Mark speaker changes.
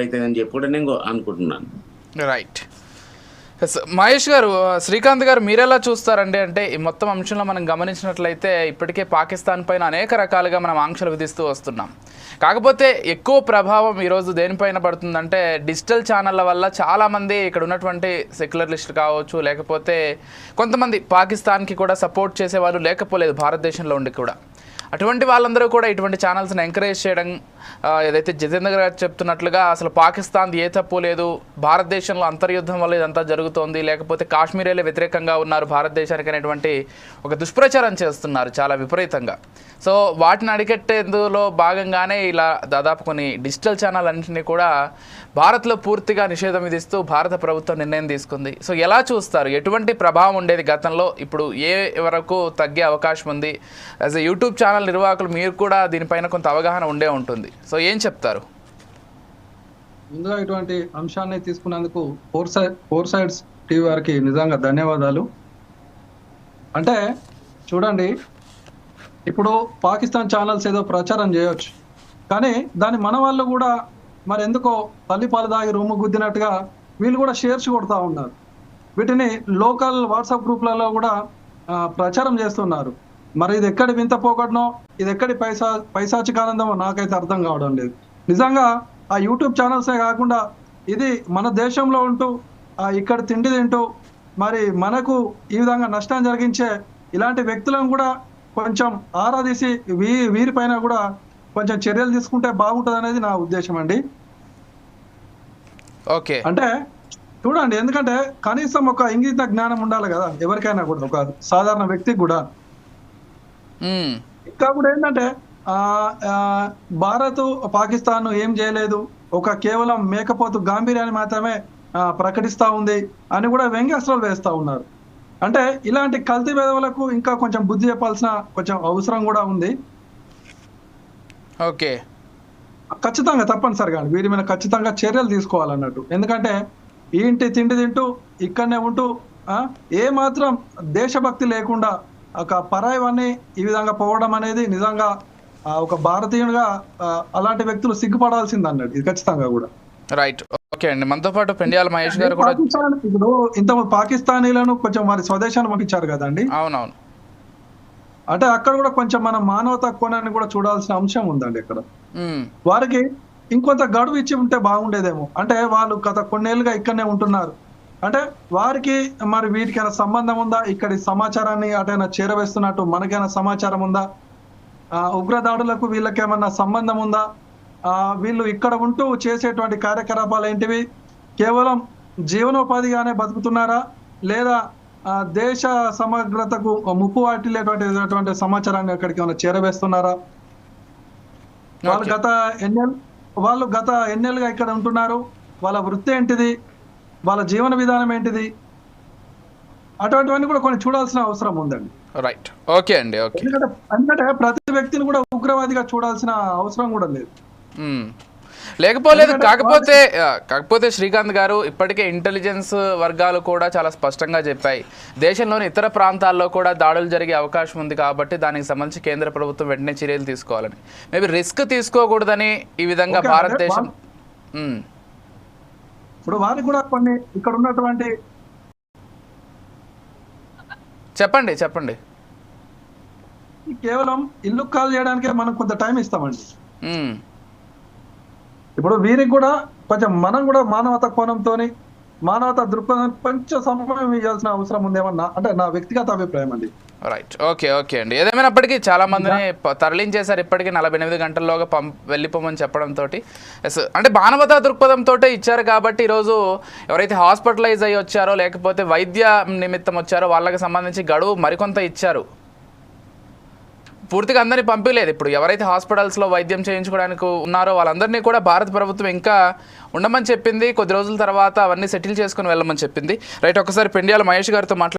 Speaker 1: అవుతుందని చెప్పి కూడా నేను అనుకుంటున్నాను.
Speaker 2: రైట్ మహేష్ గారు శ్రీకాంత్ గారు మీరెలా చూస్తారండి? అంటే ఈ మొత్తం అంశంలో మనం గమనించినట్లయితే ఇప్పటికే పాకిస్తాన్ పైన అనేక రకాలుగా మనం ఆంక్షలు విధిస్తూ వస్తున్నాం. కాకపోతే ఎక్కువ ప్రభావం ఈరోజు దేనిపైన పడుతుందంటే డిజిటల్ ఛానళ్ళ వల్ల చాలామంది ఇక్కడ ఉన్నటువంటి సెక్యులరిస్టులు కావచ్చు లేకపోతే కొంతమంది పాకిస్తాన్కి కూడా సపోర్ట్ చేసే వాళ్ళు లేకపోలేదు భారతదేశంలో ఉండి కూడా. అటువంటి వాళ్ళందరూ కూడా ఇటువంటి ఛానల్స్ని ఎంకరేజ్ చేయడం ఏదైతే జితేంద్ర గారు చెప్తున్నట్లుగా అసలు పాకిస్తాన్ ఏ తప్పు లేదు భారతదేశంలో అంతర్యుద్ధం వల్ల ఇదంతా జరుగుతోంది లేకపోతే కాశ్మీరీలే వ్యతిరేకంగా ఉన్నారు భారతదేశానికి అనేటువంటి ఒక దుష్ప్రచారం చేస్తున్నారు చాలా విపరీతంగా. సో వాటిని అడిగట్టేందులో భాగంగానే ఇలా దాదాపు కొన్ని డిజిటల్ ఛానల్ అన్నింటినీ కూడా భారత్లో పూర్తిగా నిషేధం విధిస్తూ భారత ప్రభుత్వం నిర్ణయం తీసుకుంది. సో ఎలా చూస్తారు? ఎటువంటి ప్రభావం ఉండేది గతంలో? ఇప్పుడు ఏ వరకు తగ్గే అవకాశం ఉంది? యాజ్ ఎ యూట్యూబ్ ఛానల్ నిర్వాహకులు మీరు కూడా దీనిపైన కొంత అవగాహన ఉండే ఉంటుంది. సో ఏం చెప్తారు?
Speaker 3: ముందుగా ఇటువంటి అంశాన్ని తీసుకున్నందుకు four side four sides TV వారికి నిజంగా ధన్యవాదాలు. అంటే చూడండి ఇప్పుడు పాకిస్తాన్ ఛానల్స్ ఏదో ప్రచారం చేయొచ్చు. కానీ దాని మన వాళ్ళు కూడా మరి ఎందుకో తల్లి పాలు దాగి రూము గుద్దినట్టుగా వీళ్ళు కూడా షేర్స్ కొడుతూ ఉన్నారు. వీటిని లోకల్ వాట్సాప్ గ్రూప్లలో కూడా ప్రచారం చేస్తున్నారు. మరి ఇది ఎక్కడి వింత పోగొట్టనో ఇది ఎక్కడి పైసా పైశాచిక ఆనందమో నాకైతే అర్థం కావడం లేదు. నిజంగా ఆ యూట్యూబ్ ఛానల్సే కాకుండా ఇది మన దేశంలో ఉంటూ ఆ, ఇక్కడ తిండి తింటూ మరి మనకు ఈ విధంగా నష్టం జరిగించే ఇలాంటి వ్యక్తులను కూడా కొంచెం ఆరాధీసి వీ వీరిపైన కూడా కొంచెం చర్యలు తీసుకుంటే బాగుంటుంది అనేది నా ఉద్దేశం అండి.
Speaker 2: ఓకే.
Speaker 3: అంటే చూడండి ఎందుకంటే కనీసం ఒక ఇంగిత జ్ఞానం ఉండాలి కదా ఎవరికైనా కూడా ఒక సాధారణ వ్యక్తికి కూడా. ఇంకా కూడా ఏంటంటే భారత్ పాకిస్తాన్ ఏం చేయలేదు. ఒక కేవలం మేకపోతు గాంభీర్యాన్ని మాత్రమే ప్రకటిస్తా ఉంది అని కూడా వ్యంగ్యాస్త్రాలు వేస్తా ఉన్నారు. అంటే ఇలాంటి కల్తీ వేదవులకు ఇంకా కొంచెం బుద్ధి చెప్పాల్సిన కొంచెం అవసరం కూడా ఉంది.
Speaker 2: ఓకే.
Speaker 3: ఖచ్చితంగా తప్పనిసరిగా వీరి మీద ఖచ్చితంగా చర్యలు తీసుకోవాలన్నట్టు. ఎందుకంటే ఇంటి తిండి తింటూ ఇక్కడనే ఉంటూ ఆ, ఏ మాత్రం దేశభక్తి లేకుండా ఒక పరాయివన్నీ ఈ విధంగా పోవడం అనేది నిజంగా ఒక భారతీయునిగా అలాంటి వ్యక్తులు సిగ్గుపడాల్సింది అన్నట్టు ఇది ఖచ్చితంగా కూడా.
Speaker 2: రైట్ ఓకే అండి. మనతో పాటు పెండియాల మహేష్ గారు కూడా
Speaker 3: ఇప్పుడు ఇంత పాకిస్తానీలను కొంచెం వారి స్వదేశాన్ని పంపించారు కదండి?
Speaker 2: అవునవును.
Speaker 3: అంటే అక్కడ కూడా కొంచెం మన మానవతా కోణాన్ని కూడా చూడాల్సిన అంశం ఉందండి ఇక్కడ.
Speaker 2: మ్మ్.
Speaker 3: వారికి ఇంకొంత గడువు ఇచ్చి ఉంటే బాగుండేదేమో. అంటే వాళ్ళు గత కొన్నేళ్ళుగా ఇక్కడనే ఉంటున్నారు. అంటే వారికి మరి వీటికైనా సంబంధం ఉందా? ఇక్కడి సమాచారాన్ని అటైనా చేరవేస్తున్నట్టు మనకైనా సమాచారం ఉందా? ఆ, ఉగ్రదాడులకు వీళ్ళకేమన్నా సంబంధం ఉందా? వీళ్ళు ఇక్కడ ఉంటూ చేసేటువంటి కార్యకలాపాలు ఏంటివి? కేవలం జీవనోపాధిగానే బతుకుతున్నారా? లేదా దేశ సమగ్రతకు ముప్పు వాటిల్లేటువంటి సమాచారాన్ని అక్కడికి ఏమైనా చేరవేస్తున్నారా? వాళ్ళు. గత ఎన్నెల్ వాళ్ళు గత ఎన్నెలుగా ఇక్కడ ఉంటున్నారు. వాళ్ళ వృత్తి ఏంటిది? వాళ్ళ జీవన విధానం ఏంటిది? అటువంటివన్నీ కూడా కొన్ని చూడాల్సిన అవసరం ఉందండి.
Speaker 2: రైట్ ఓకే అండి ఓకే
Speaker 3: ఎందుకంటే ఎందుకంటే ప్రతి వ్యక్తిని కూడా ఉగ్రవాదిగా చూడాల్సిన అవసరం కూడా లేదు.
Speaker 2: మ్మ్. లేకపోలేదు కాకపోతే కాకపోతే శ్రీకాంత్ గారు ఇప్పటికే ఇంటెలిజెన్స్ వర్గాలు కూడా చాలా స్పష్టంగా చెప్పాయి. దేశంలోని ఇతర ప్రాంతాల్లో కూడా దాడులు జరిగే అవకాశం ఉంది కాబట్టి దానికి సంబంధించి కేంద్ర ప్రభుత్వం వెంటనే చర్యలు తీసుకోవాలని. మేబీ రిస్క్ తీసుకోకూడదని ఈ విధంగా భారతదేశం.
Speaker 3: ఇప్పుడు వారికి కూడా కొన్ని ఇక్కడ ఉన్నటువంటి
Speaker 2: చెప్పండి చెప్పండి
Speaker 3: కేవలం ఇల్లు కాల్ చేయడానికే మనం కొంత టైం ఇస్తామండి. ఇప్పుడు వీరికి కూడా కొంచెం మనం కూడా మానవత కోణంతోని మానవత దృక్పథం కొంచెం సమయం ఇవ్వాల్సిన అవసరం ఉందేమన్నా అంటే నా వ్యక్తిగత అభిప్రాయం అండి.
Speaker 2: రైట్ ఓకే ఓకే అండి. ఏదేమైనప్పటికీ చాలా మందిని తరలించేశారు ఇప్పటికీ నలభై ఎనిమిది గంటల్లోగా పంప్ వెళ్ళిపోమని చెప్పడంతో ఎస్ అంటే మానవతా దృక్పథంతో ఇచ్చారు కాబట్టి ఈరోజు ఎవరైతే హాస్పిటలైజ్ అయ్యి వచ్చారో లేకపోతే వైద్య నిమిత్తం వచ్చారో వాళ్ళకి సంబంధించి గడువు మరికొంత ఇచ్చారు. పూర్తిగా అందరినీ పంపించలేదు ఇప్పుడు ఎవరైతే హాస్పిటల్స్లో వైద్యం చేయించుకోవడానికి ఉన్నారో వాళ్ళందరినీ కూడా భారత ప్రభుత్వం ఇంకా ఉండమని చెప్పింది. కొద్ది రోజుల తర్వాత అవన్నీ సెటిల్ చేసుకుని వెళ్ళమని చెప్పింది. రైట్ ఒకసారి పెండియాల మహేష్ గారితో మాట్లాడు